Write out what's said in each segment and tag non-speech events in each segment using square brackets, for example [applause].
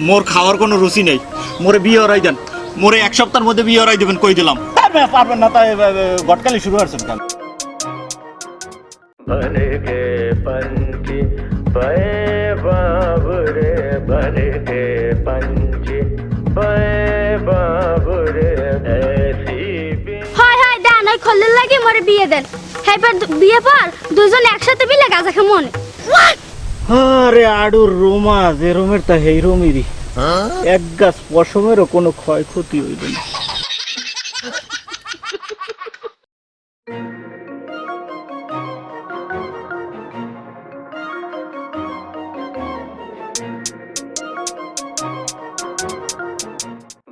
মোর খাওয়ার কোনো রুচি নেই মোরে বিয়ে হরাই দেন মোরে এক সপ্তাহের মধ্যে বিয়ে হরাই দেবেন কই দিলাম পারবেন পারবেন না তাই গটকালি শুরু করছেন কেন बन के पंछी पे बाबरे बन के पंछी पे बाबरे ऐसी भी হয় হয় দেন ওই খল্লের লাগে মরে বিয়ে দেন এবার বিয়ে পর দুজন একসাথে মিলে গাঁজা খামো নে। আরে আডুর রোমা যে রোমের তা হেই রোমেরই এক গাছ পশমেরও কোনো ক্ষয়ক্ষতি হইল না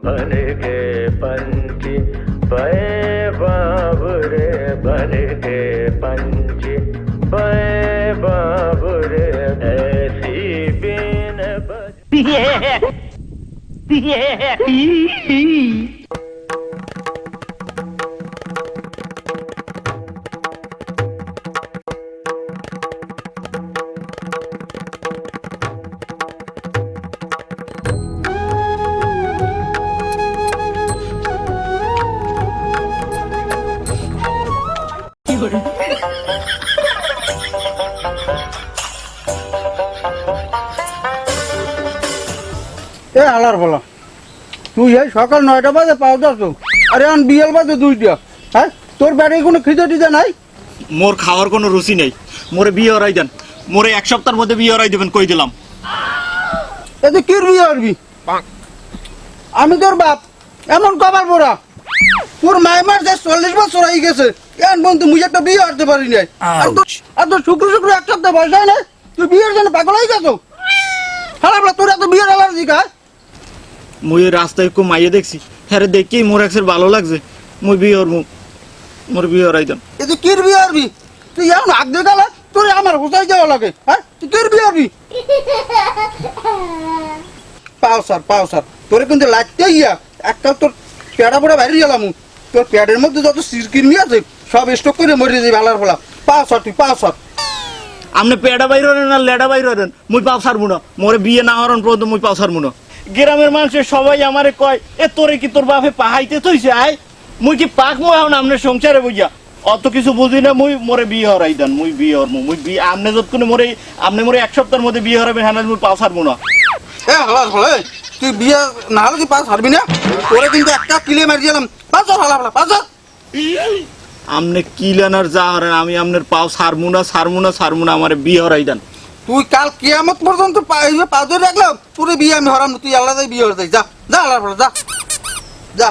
बन के पंछी पे बाबरे बन के पंछी पे बाबरे बज এ আলার বলা। তুই এই সকাল নয়টা বাজে পাও যাচ্ছ আরে আন বিয়াল বাজে দুইটা হ্যাঁ? তোর ব্যাটে কোনো খিদে টিদে নাই? মোর খাওয়ার কোনো রুচি নেই। মোরে বিয়ে হরাই দেন। মোরে এক সপ্তাহের মধ্যে বিয়ে হরাই দেবেন কই দিলাম। এতে কি বিয়ে করবি আমি তোর বাপ। এমন কবার পড়া তোর মায় মার যে চল্লিশ বছর হয়ে গেছে এমন বন্ধু মুই একটা বিয়ে করতে পারি নাই। আর তোর- শুক্র শুক্র এক সপ্তাহ বয়স হয় না তুই বিয়ের জন্য পাগল হয়ে গেছো? হ্যাঁ তোর এত বিয়ের অ্যালার্জি কা? মুই রাস্তায় একটু মাইয়ে দেখছি। হ্যাঁ রে দেখি মোর একসের ভালো লাগছে। মুই বিয়ে হরমু মোর বিয়ে হরাই দেন এতে কি বিয়ে করবি? তুই এমন আগ দিয়ে গেলে তোর আমার হোসাই যাওয়া লাগে হ্যাঁ? তুই কি বিয়ে করবি? পাও স্যার পাও স্যার। তোরে কিন্তু লাগতে ইয়া। একটা তোর পেড়া পড়া বাইরে গেলাম তোর পেটের মধ্যে যত সিরকিরমি আছে সব স্টক করে মরে যাবে আলার ফেলা। পাও স্যার তুই পাও স্যার। আপনি পেড়া বাইরে না লেডা বাইর মুই পাও সারমু না। মোরে বিয়ে না হরন পর্যন্ত মুই পাও সারমু না। গ্রামের মানুষের সবাই আমারে কয় এ তোরে কি তোর বাপে পাহাইতে থইছে? আয় মুই কি পাক মু এখন আমনের সংসারে বুঝিয়া অত কিছু বুঝি না মুই মোরে বিয়ে হরাই দেন মুই বিয়ে হরমু মুই বিয়ে আমনে যতক্ষণ মোরে আপনি মোরে এক সপ্তাহের মধ্যে বিয়ে হরাবেন হ্যাঁ মুই পাও সারমু না। এ হালা হালা তুই বিয়ে না হলে তুই পাস হারবি না? তোরে কিন্তু একটা কিলে মারি গেলাম পাঁচ হালা হালা পাঁচ আমনে কি লেনার যা হরেন আমি আমনের পাও সারমু না সারমু না সারমু না আমারে বিয়ে হরাই দেন। তুই কাল কিয়ামত পর্যন্ত পাঁচ রাখলাম তোরে বিয়ে আমি হরাম তুই আল্লাহ বিয়ে হতে যা যা আল্লাহ যা। যা।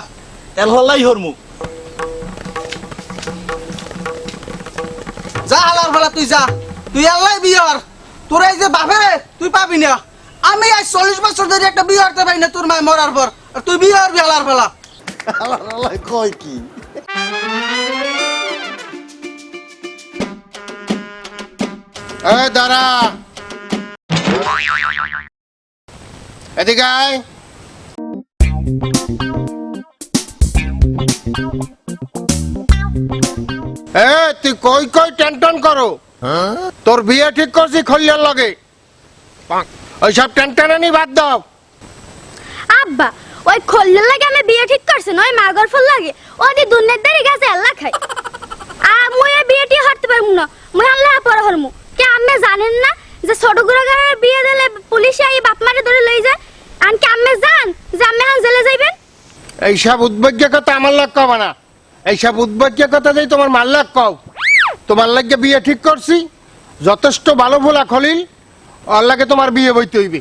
তেল হলাই হরমু। যা হালার ফেলা তুই যা। তুই আল্লাহ বিয়ে হর তোর এই যে বাপে তুই পাবি না। আমি আজ চল্লিশ বছর ধরে একটা বিয়ে হতে পারি না তোর মায় মরার পর। আর তুই বিয়ে হরবি আল্লাহর ফেলা এই দাঁড়া। এদিকে আয় এ, তুই কই কই টেনটন করো? তোর বিয়ে ঠিক করছি খলিয়ার লগে। ওইসব টেনটনানি বাদ দাও। আব্বা, ওই খল্লের লাগে আমি বিয়ে ঠিক করছেন ওই মাগর ফল লাগে। ওদি দুনের দেরি গেছে, আল্লাহ খাই আ, মুই এই বিয়েটি হরতে পারমু না। মুই আল্লাহ পর হরমু কে আপনি জানেন না যে ছোট গুড়াগারের বিয়ে দিলে পুলিশে এই বাপ মারে ধরে লই যায়? আন কি আপনি জান যে আপনি এখন জেলে যাইবেন? এইসব উদ্বেগ্য কথা আমার লাগ কব না। এইসব উদ্বেগ্য কথা যেই তোমার মাল্লাক কও। তোমার লাগে বিয়ে ঠিক করছি। যথেষ্ট ভালো ভোলা খলিল আল্লাহকে তোমার বিয়ে বইতে হইবে।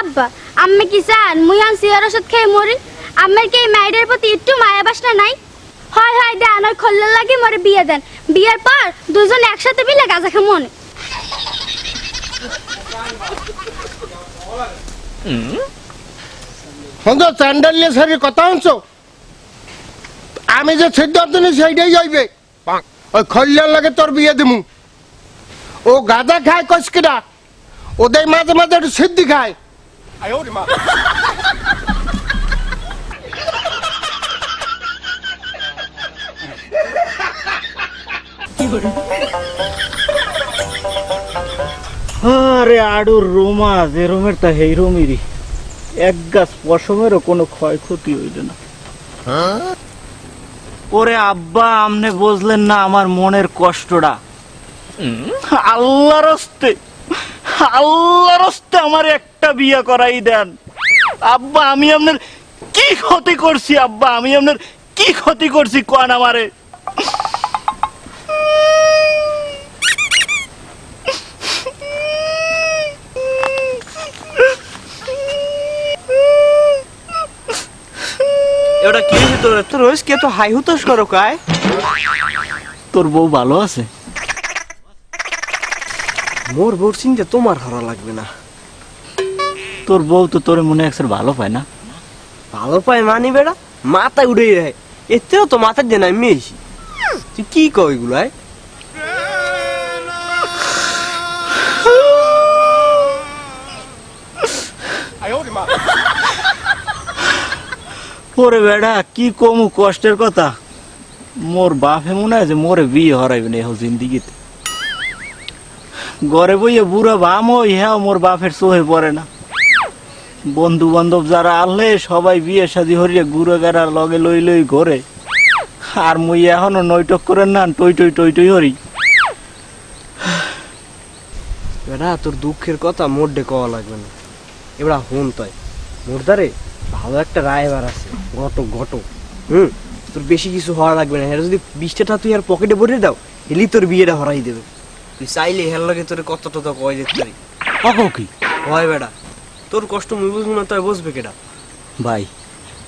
আব্বা আম্মে কি চান? মুই আন সিয়ার ওষুধ খেয়ে মরি। আম্মের কি মায়েদের প্রতি একটু মায়া বাসনা নাই? হয় হয় দেন ওই খল্লের লাগে মরে বিয়ে দেন। বিয়ের পর দুজন একসাথে মিলে গাঁজা খামো সুন্দর স্যান্ডেল নিয়ে শরীর কথা আনছো আমি যে সিদ্ধান্ত নিই সেইটাই যাইবে ওই খল্যাণ লাগে তোর বিয়ে দিমু ও গাঁদা খায় কচকিরা ওদের মাঝে মাঝে একটু সিদ্ধি খায় আরে আডুর রোমা যে রোমের তা হেই রোমেরই। এক গাছ পশমেরও কোনো ক্ষয়ক্ষতি হইল না। ওরে আব্বা আমনে বুঝলেন না আমার মনের কষ্টটা? আল্লাহর হস্তে আল্লাহর হস্তে আমার একটা বিয়ে করাই দেন। আব্বা, আমি আপনার কি ক্ষতি করছি, আব্বা? আমি আপনার কি ক্ষতি করছি, কোন আমারে? এটা কি তোর? তোর রোজ কে তো হাই করো কায় তোর বউ ভালো আছে? মোর বউর চিনতে তোমার হারা লাগবে না। তোর বউ তো তোর মনে একসার ভালো পায় না? ভালো পায় মানি বেড়া? মাথা উড়ে যায়। এতেও তো মাথার আমি এসি তুই কি কও এগুলো ওরে বেড়া, কি কমু কষ্টের কথা? মোর বাপে মনে হয় যে মোরে বিয়ে হরাইবে না এখন জিন্দিগিতে। ঘরে বইয়ে বুড়া বাম ওই হ্যাঁ মোর বাপের সোহে পড়ে না। বন্ধু বান্ধব যারা আনলে সবাই বিয়ে শাদি হরিয়ে গুড়ো গেরার লগে লই লই ঘরে। আর মুই এখনও নৈটক করে না টই টই টই টই হরি। বেড়া, তোর দুঃখের কথা মোর ডে কওয়া লাগবে না। এবার হন তাই। মোর দ্বারে ভালো একটা রায়বার আছে। ঘটক ঘটক। হুম? তোর বেশি কিছু হওয়া লাগবে না। এটা যদি বিশটা তুই আর পকেটে ভরে দাও হেলি তোর বিয়েটা হরাই দেবে। তুই চাইলে হের লাগে তোর কত টত কয় যেতে পারি। অকো কি? হয় বেড়া তোর কষ্ট মুই বুঝব না তাই বুঝবে কেটা ভাই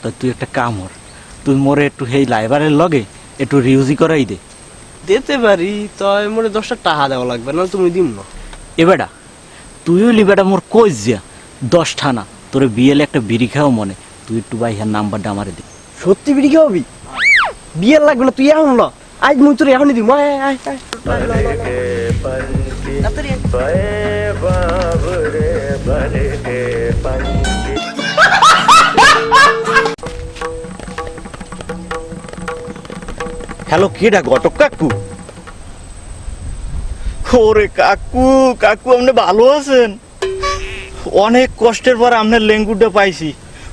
তা তুই একটা কাম হর তুই মোরে একটু হেই লাইবারের লগে একটু রিউজি করাই দে। দিতে পারি তয় মোরে দশটা টাকা দেওয়া লাগবে না তুমি দিম না। এ বেটা তুইও লি বেটা মোর কই যা দশ ঠানা তোর বিয়েলে একটা বিড়ি খাও মনে। তুই একটু ভাই হ্যাঁ নাম্বারটা আমারে দি। সত্যি বিড়ি খাওয়াবি? বিয়ের লাগবে তুই এখন না আজ মুই তোর এখনই দিব আয় আয় আয় হ্যালো কাকু? ওরে কাকু কাকু আপনি ভালো আছেন? অনেক কষ্টের পর আপনার লেঙ্গুটা পাইছি।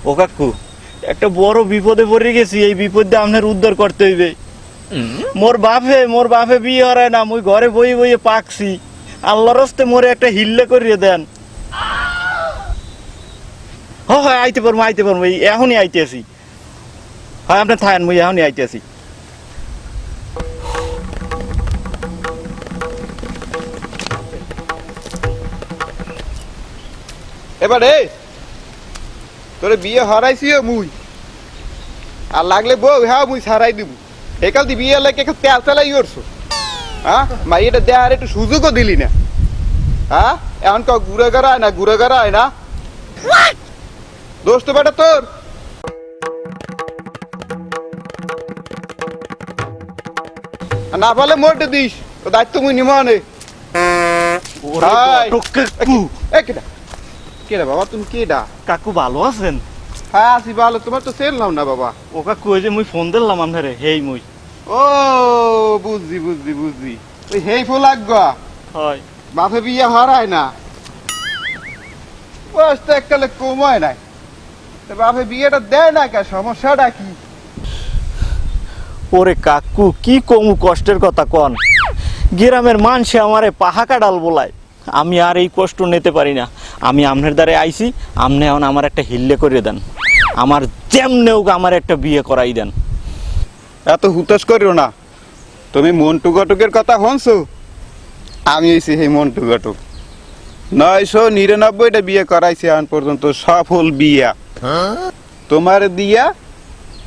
ও কাকু একটা বড় বিপদে পড়ে গেছি এই বিপদে আপনার উদ্ধার করতে হইবে। মোর বাপে মোর বাপে বিয়ে হরায় না মুই ঘরে বই বইয়ে পাকছি। আল্লাহর হস্তে মোরে একটা হিল্লে করিয়ে দেন। হ হয় আইতে পারব আইতে পারব এখনই আইতে আসি হয় আপনি থাকেন মুই এখনই আইতে আসি এবারে তোরে বিয়ে হরাইছিও মুই। আর লাগলে বউ হ্যাঁ মুই সারাই দিব একাল দি বিয়ে লাগে একটা তেল তেলাই করছ। হ্যাঁ মাইয়েটা একটু সুযোগও দিলি না। হ্যাঁ এখন কাউ ঘুরে গড়ায় না ঘুরে গড়ায় না? দোস্ত বেটা তোর? না পারলে মোটে দিস। তো দায়িত্ব মুই নিমনে ওরে কেডা বাবা? তুমি কেডা? কাকু ভালো আছেন? হ্যাঁ আসি ভালো। তোমার তো সেল নাও না বাবা। ও কাকু ওই যে মুই ফোন দিলাম আপনারে হেই মুই। ও বুঝছি বুঝছি বুঝছি। ওই হেই লাগবা হয়। বাপে বিয়ে হারায় না। বয়স তো এককালে কমায় নাই। তা বাপে বিয়েটা দেয় না কে সমস্যাটা কি? ওরে কাকু কি কমু কষ্টের কথা কন। গ্রামের মানুষে আমারে পাহাকা ডাল বলায়। আমি আর এই কষ্ট নিতে পারি না। আমি আপনার দ্বারে আইছি আপনি এখন আমার একটা হিল্লে করে দেন। আমার যেমনে হোক আমার একটা বিয়ে করাই দেন। এত হুতাশ করিও না। তুমি মন্টু ঘটকের কথা হনছো? আমি এসে সেই মন্টু ঘটক। নয়শো নিরানব্বইটা বিয়ে করাইছি এখন পর্যন্ত সফল বিয়া। তোমার দিয়া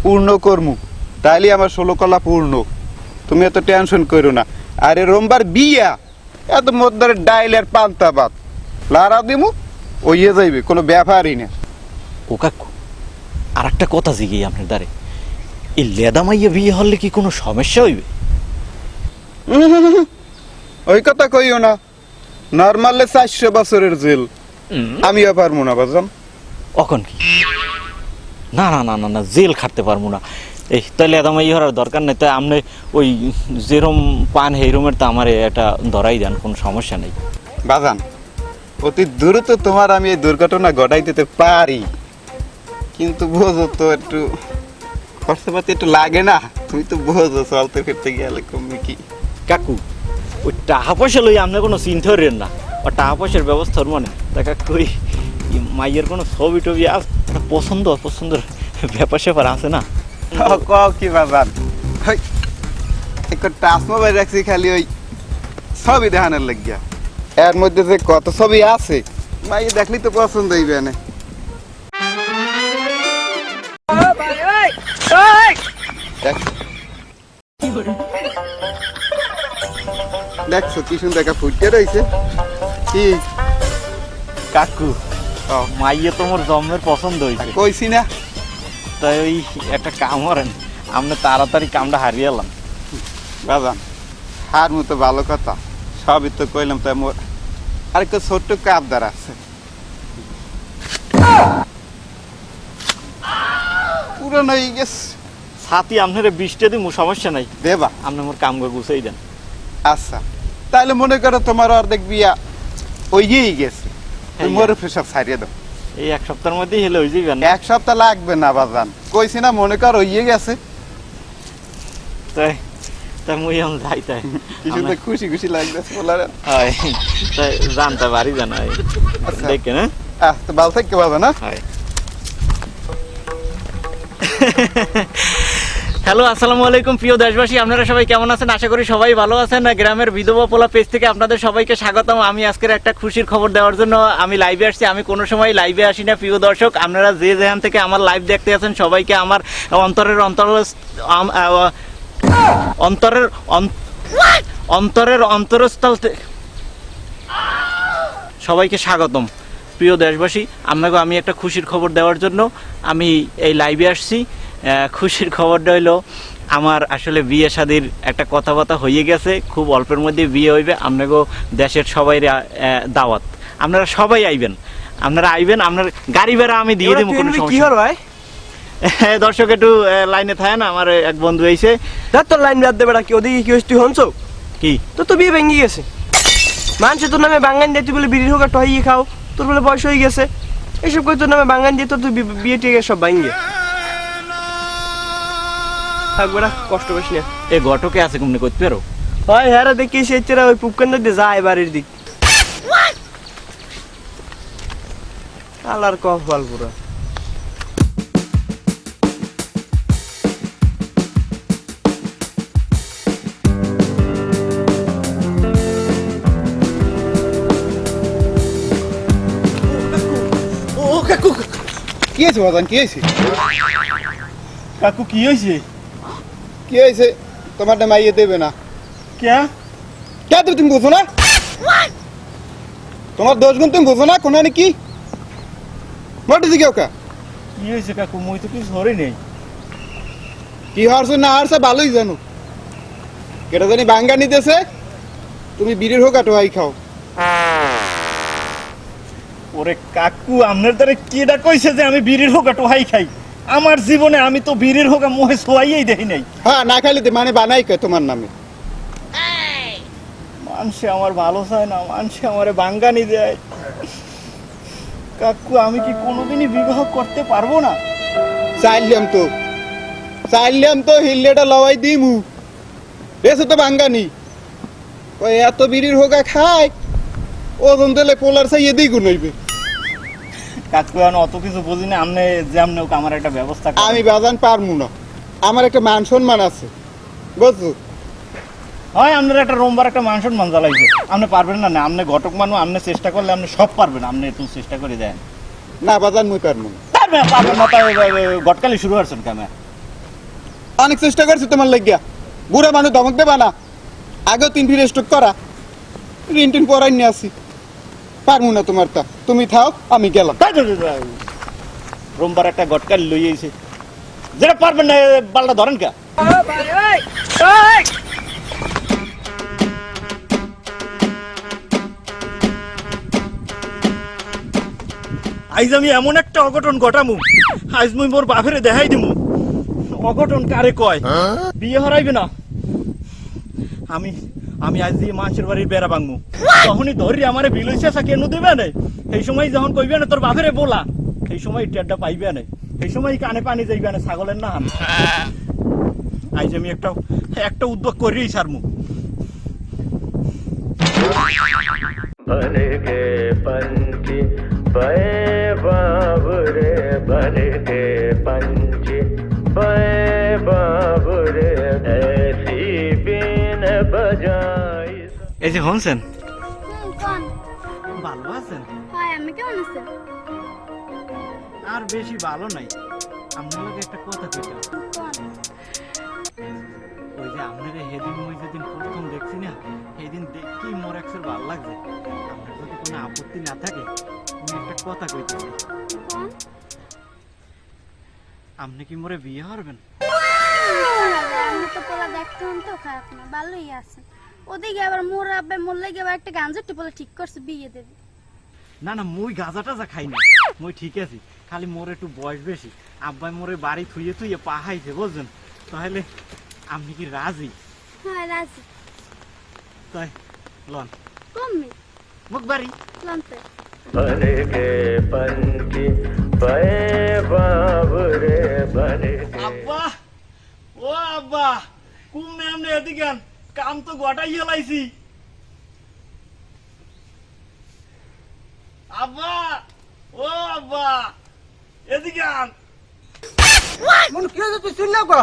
পূর্ণ কর্মু। তাইলে আমার ষোলো কলা পূর্ণ। তুমি এত টেনশন করো না। আরে রোমবার বিয়া! এত মধ্যে ডাইলের পান্তা ভাত। লারা দিমু ওইয়ে যাইবে কোনো ব্যাপারই না ও কাকু আর একটা কথা জিগি আপনার দ্বারে। এই লেদা মাইয়া বিয়ে হলে কি কোনো সমস্যা হইবে। [laughs] ওই কথা কইও না নর্মালে চারশো বছরের জেল। আমিও পারব না বাজান। অখন কি? না না না না না জেল খাটতে পারব না। এই তাহলে এদাম এই হওয়ার দরকার নেই। তাই আপনি ওই যেরম পান হেরমের তো আমার এটা ধরাই দেন কোনো সমস্যা নেই। বাজান অতি দ্রুত তোমার আমি এই দুর্ঘটনা ঘটাই দিতে পারি। কিন্তু বোঝো তো একটু খরচাপাতি একটু লাগে না। তুমি তো বোঝো চলতে ফিরতে গেলে কমবে কি? কাকু ওই টাকা পয়সা লই আপনার কোনো চিন্তা করেন না। ও টাকা পয়সার ব্যবস্থার মনে দেখা কই মাইয়ের কোনো ছবি টবি আস পছন্দ অপছন্দের ব্যাপার স্যাপার আছে না? ক কি বাজার? ওই একটা টাচ মোবাইল রাখছি খালি ওই ছবি দেখানোর লাগিয়া। এর মধ্যে যে কত ছবি আছে? মাই দেখলি তো পছন্দ হইবে না। দেখছ কি সুন্দর একটা ফুটে রয়েছে? কি? কাকু মাইয়ে তোমার জন্মের পছন্দ হয়েছে কইছি না। তাই ওই একটা কাম করেন আপনি তাড়াতাড়ি কামটা হারিয়ে এলাম। বাজান হার মতো ভালো কথা সবই তো কইলাম তাই মোর আরেকটা ছোট্ট কাবদার আছে। পুরনো হয়ে গেছে। ছাতি আপনার বৃষ্টি দিব সমস্যা নাই। দেবা। আপনি আমার কাম করে গুছাই দেন। আচ্ছা তাহলে মনে করো তোমার অর্ধেক বিয়া ওইয়েই গেছে। হ্যাঁ, মোর সব ছাড়িয়ে দাও। এই এক সপ্তাহের মধ্যেই হেলে হয়ে যাবেন এক সপ্তাহ লাগবে না বাজান। কইছি না মনে কর হইয়ে গেছে। তাই তাই মুই আম যাই তাই। কিছু তো খুশি খুশি লাগতেছে বলার। হয় তাই জানতে পারি জানা আচ্ছা। দেখে না। আহ তো ভালো থাকতে পারবে না হয়। হ্যালো, আসসালামু আলাইকুম, প্রিয় দেশবাসী। আপনারা সবাই কেমন আছেন? আশা করি সবাই ভালো আছেন। গ্রামের বিধবা পোলা পেজ থেকে আপনাদের সবাইকে স্বাগতম। আমি আজকের একটা খুশির খবর দেওয়ার জন্য আমি লাইভে আসছি। আমি কোনো সময় লাইভে আসি না, প্রিয় দর্শক। আপনারা যে যেখান থেকে আমার লাইভ দেখতে আছেন, সবাইকে আমার অন্তরের অন্তর অন্তরের অন- অন্তরের অন্তরস্থল সবাইকে স্বাগতম। প্রিয় দেশবাসী আপনাকে আমি একটা খুশির খবর দেওয়ার জন্য আমি এই লাইভে আসছি। খুশির খবরটা হইল আমার আসলে বিয়ে শাদির একটা কথাবার্তা হয়ে গেছে খুব অল্পের মধ্যে বিয়ে হইবে আপনাকেও দেশের সবাই দাওয়াত। আপনারা সবাই আইবেন আপনারা আইবেন আপনার গাড়ি ভাড়া আমি দিয়ে দেবো কোনো কি হল ভাই? নেই। দর্শক একটু লাইনে থাকে না আমার এক বন্ধু এইছে দেখ তোর লাইন বাদ দেবে কি ওদিকে কি হয়েছে তুই হনছ? কি? তো তো বিয়ে ভেঙে গেছে। মানুষের তোর নামে বাঙ্গান দিয়ে তুই বলে বিড়ির হোক একটা খাও তোর বলে বয়স হয়ে গেছে। এসব করে তোর নামে বাঙ্গান দিয়ে তোর তুই বিয়ে টিয়ে সব ভাঙিয়ে। থাকবে না কষ্ট পাস না। এ ঘটকে আছে কুমনে করতে পারো। হয় হ্যাঁ রে, দেখি সে চেরা ওই পুপকান দিয়ে যায় বাড়ির দিক। আলার কপাল পুরা। ও কাকু কি হয়েছে বাজান কি হয়েছে? কাকু কি হয়েছে? কি হয়েছে? তোমার নাম আইয়ে দেবে না। কে কে দেবে তুমি বোঝো না? তোমার দোষ গুণ তুমি বোঝো না? কোনো কি? মোটে দিকে ওকা। কি হয়েছে কাকু? মুই তো কিছু ধরে নেই। কি হারছে না হারছে ভালোই জানো। কেটা জানি বাঙ্গা নিতেছে। তুমি বিড়ির হোক আটোয়াই খাও। ওরে কাকু আপনার দ্বারা কেডা কইছে যে আমি বিড়ির হোক টোহাই খাই? আমার জীবনে আমি তো বিড়ির হোক মোহে সোয়াইয়াই দেখি নাই। হ্যাঁ না খাইলে মানে বানাই কে তোমার নামে। মানুষে আমার ভালো চায় না মানুষে আমারে বাঙ্গানি দেয়। কাকু আমি কি কোনোদিনই বিবাহ করতে পারব না? চাইলাম তো। চাইলাম তো হিল্লেটা লওয়াই দিমু। এসে তো বাঙ্গানি। ওই এত বিড়ির হোগা খায় ওজন দিলে পোলার চাই এদিক নইবে কাকু আমি অত কিছু বুঝি না হোক আমার একটা ব্যবস্থা আমি বাজান পারমু না। আমার একটা মান সম্মান আছে। বুঝছ? হয় আপনার একটা রোমবার একটা মান সম্মান জ্বালাইছে। আপনি পারবেন না না আপনি ঘটক মানুষ আপনি চেষ্টা করলে আপনি সব পারবেন আপনি একটু চেষ্টা করে দেন। না বাজান মুই পারমু পারবেন না তাই গটকালি শুরু করছেন কেমন অনেক চেষ্টা করছি তোমার লাগিয়া। বুড়া মানুষ ধমক দেবা না। আগেও তিন ফিরে স্টক করা। ঋণ টিন পরাই নিয়ে আসি। পারমু না তোমার তা। তুমি থাও আমি গেলাম। রোমবার একটা গটকালি লই আইছে। যেটা পারবেন না বালটা ধরেন কে। আইজ আমি এমন একটা অঘটন ঘটামু। আজ মুই মোর বাপেরে দেখাই দিমু। অঘটন কারে কয়? বিয়ে হরাইবে না। আমি আমি আজ দিয়ে মানুষের বাড়ির বেড়া ভাঙমু তখনই ধরি আমারে বিলইছে কেন দিবে না সেই সময় যখন কইবে না তোর বাপেরে বলা সেই সময় টেরটা পাইবে না এই সময় কানে পানি যাইবে না ছাগলের না হান আইজ আমি একটা একটা উদ্যোগ করেই সারমু बन के पंछी बे बाबरे बन के पंछी बे बाबरे ऐसी बीन बजाई এই যে হনছেন ভালো আছেন? আমি কেমন আছেন? আর বেশি ভালো নাই। একটা কথা কইতাম ওই যে আপনার হেদিন ওই যেদিন প্রথম দেখছি না সেদিন দেখতেই মোর একসের ভালো লাগছে। আপনার যদি কোনো আপত্তি না থাকে আমি একটা কথা কইতেছি কোন? আপনি কি মোরে বিয়ে করবেন? তো পোলা দেখতে তো খারাপ না ভালোই আছে ওদিকে আবার মোর আব্বে মোল্লাই গিয়ে আবার একটা গাঞ্জার টিপলে ঠিক করছে বিয়ে দেবে না না মুই গাঁজা টাজা খাই না মুই ঠিক আছি খালি মোর একটু বয়স বেশি আব্বাই মোরে বাড়ি থুইয়ে থুইয়ে পাহাইছে বুঝছেন তাহলে আপনি কি রাজি হ্যাঁ রাজি তাই লন কমবে মুখ বাড়ি লন্তে बन के पंछी बे बाबरे बन के আব্বা ও আব্বা কুম নামনে এদিকে আন। কাম তো গোটাই হেলাইছি। আব্বা ও আব্বা এদিকে আন। মন কি হয়েছে? তুই চিল্লা কর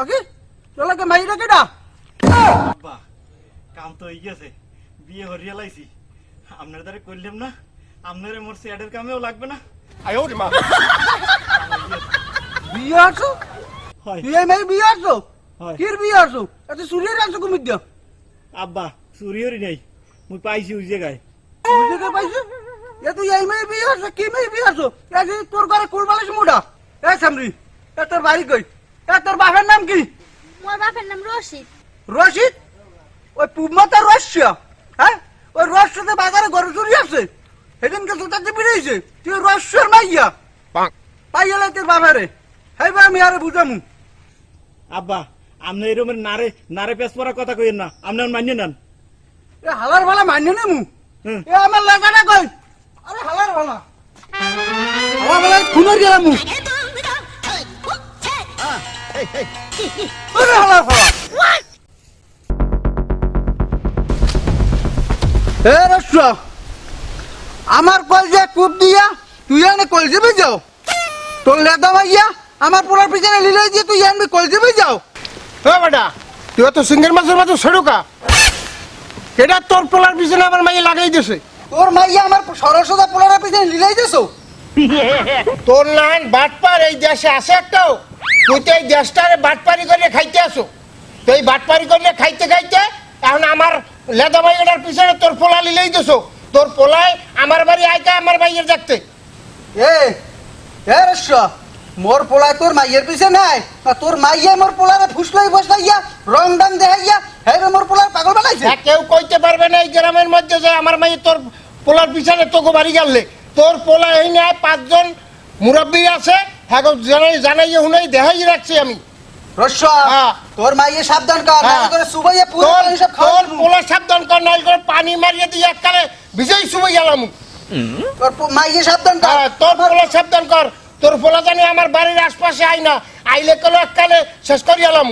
ওকে চলাকে মাইরা কেডা? আব্বা কাম তো হয়ে গেছে। বিয়ে হরিয়া লাইছি আপনার দ্বারা করলাম না। আপনার মোর সেয়াডের কামেও লাগবে না। বিয়ে আছো হয়। তুই এই মেয়ে বিয়ে আছো কির বিয়ে আছো এত সুরিয়ে রাখছো কুমির দিয়া? আব্বা হরি নাই। মুই পাইছি ওই জায়গায়। তুই থেকে পাইছো? এ তুই এই মেয়ে বিয়ে আছো কি মেয়ে বিয়ে আছো এ যে তোর ঘরে কুরবালিশ মুডা। এ সামরি এ তোর বাড়ি কই? এ তোর বাপের নাম কি? মোর বাপের নাম রশিদ। রশিদ? ওই পুবমাতা রস্য হ্যাঁ? ওই রস্যতে বাজারে গরু চুরি আছে। সেদিনকে জুতাতে বেরিয়েছে তুই রস্যর মাইয়া। পাইয়া তোর বাবারে হেবা আমি আরে বুঝামু। আব্বা আপনি এরকমের নারে নারে পেস পড়ার কথা কইেন না। আপনার মানিয়ে নেন। এ হালার ভালা মান্য নেমু। হুম। এ আমার লাগানা কই। আরে হালার ভালা হালার ভালা খুনের গেলাম মু। আরে হালার ভালা এ রস্য আমার কল যে কূপ দিয়া তুই এনে কল যাবে যাও। তোর লেদা ভাইয়া আমার পোলার পিছনে লিলাই দিয়ে তুই এনে কল যাবে যাও। হ্যাঁ বেটা তুই তো সিঙ্গের মাছের মতো সেড়ুকা এটা তোর পোলার পিছনে আমার মাইয়ে লাগাই দিছে। তোর মাইয়া আমার সরস্বতা পোলার পিছনে লিলাই দিছো? তোর নান বাটপার এই দেশে আছে একটাও। তুই তো এই দেশটারে বাটপারি করে খাইতে আসো তো এই বাটপারি করে খাইতে খাইতে এখন আমার লেদা মাইয়েটার পিছনে তোর পোলা লিলেই দিছো। তোর পোলায় আমার বাড়ি আইতে আমার মাইয়ের দেখতে। এ এ রস্য মোর পোলায় তোর মাইয়ের পিছে নাই না তোর মাইয়া মোর পোলারে ফুসলাই বসলাইয়া রং ডাং দেখাইয়া হ্যাঁ রে মোর পোলার পাগল বানাইছে? হ্যাঁ, কেউ কইতে পারবে না এই গ্রামের মধ্যে যে আমার মাই তোর পোলার পিছনে তোকে বাড়ি গেলে তোর পোলা এই নেয় পাঁচজন মুরব্বী আছে হ্যাঁ জানাই জানাই হুনাই দেখাই রাখছি আমি। হ্যাঁ। তোর মাইয়ে সাবধান কর হ্যাঁ। না করে সুবাইয়া পুরো সব তোর পোলা সাবধান কর নাই করে পানি মারিয়ে দিয়ে এককালে ভিজেই শুবে গেলাম তোর মাইয়ে সাবধান কর। হ্যাঁ, তোর পোলা সাবধান কর। তোর পোলা জানি আমার বাড়ির আশপাশে আই না আইলে কলে এককালে শেষ করি গেলাম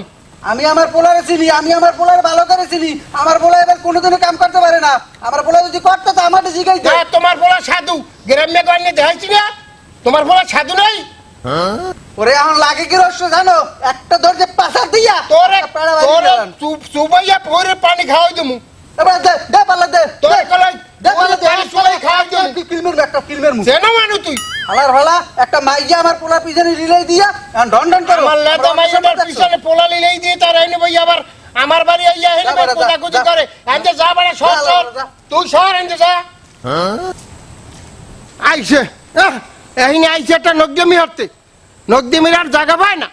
আমি আমার পোলারে চিনি আমি আমার পোলারে ভালো করে চিনি আমার পোলা এবার কোনোদিনও কাম করতে পারে না। আমার পোলা যদি করতে তো আমার জিগাইতে। তোমার পোলা সাধু গ্রামে গঞ্জে দেখাইছি না। তোমার পোলা সাধু নাই? ওরে এখন লাগে কি রস্য জানো? একটা ধরছে পাশা দিয়া তোরে তোরে গেলাম। চুপ চুপাইয়া পরে পানি খাওয়াই দেবো। এবার দে দে পাল্লা দে তোরে কলাই দে পাল্লা দে। পানি চুপাই খাওয়াই তুই কিলমের একটা মুখ মানু তুই। হালার একটা মাইয়া আমার পোলা পিছনে রিলাই দিয়া ডন ডন করো। আমার লেদা মাইয়াটার পিছনে পোলা লিলেই দিয়ে তার আইনে বই আবার আমার বাড়ি আইয়া। করে। এনতে যা বাড়া তুই এনতে যা। আইছে। এহিনে আইছে একটা হতে জায়গা পায় না?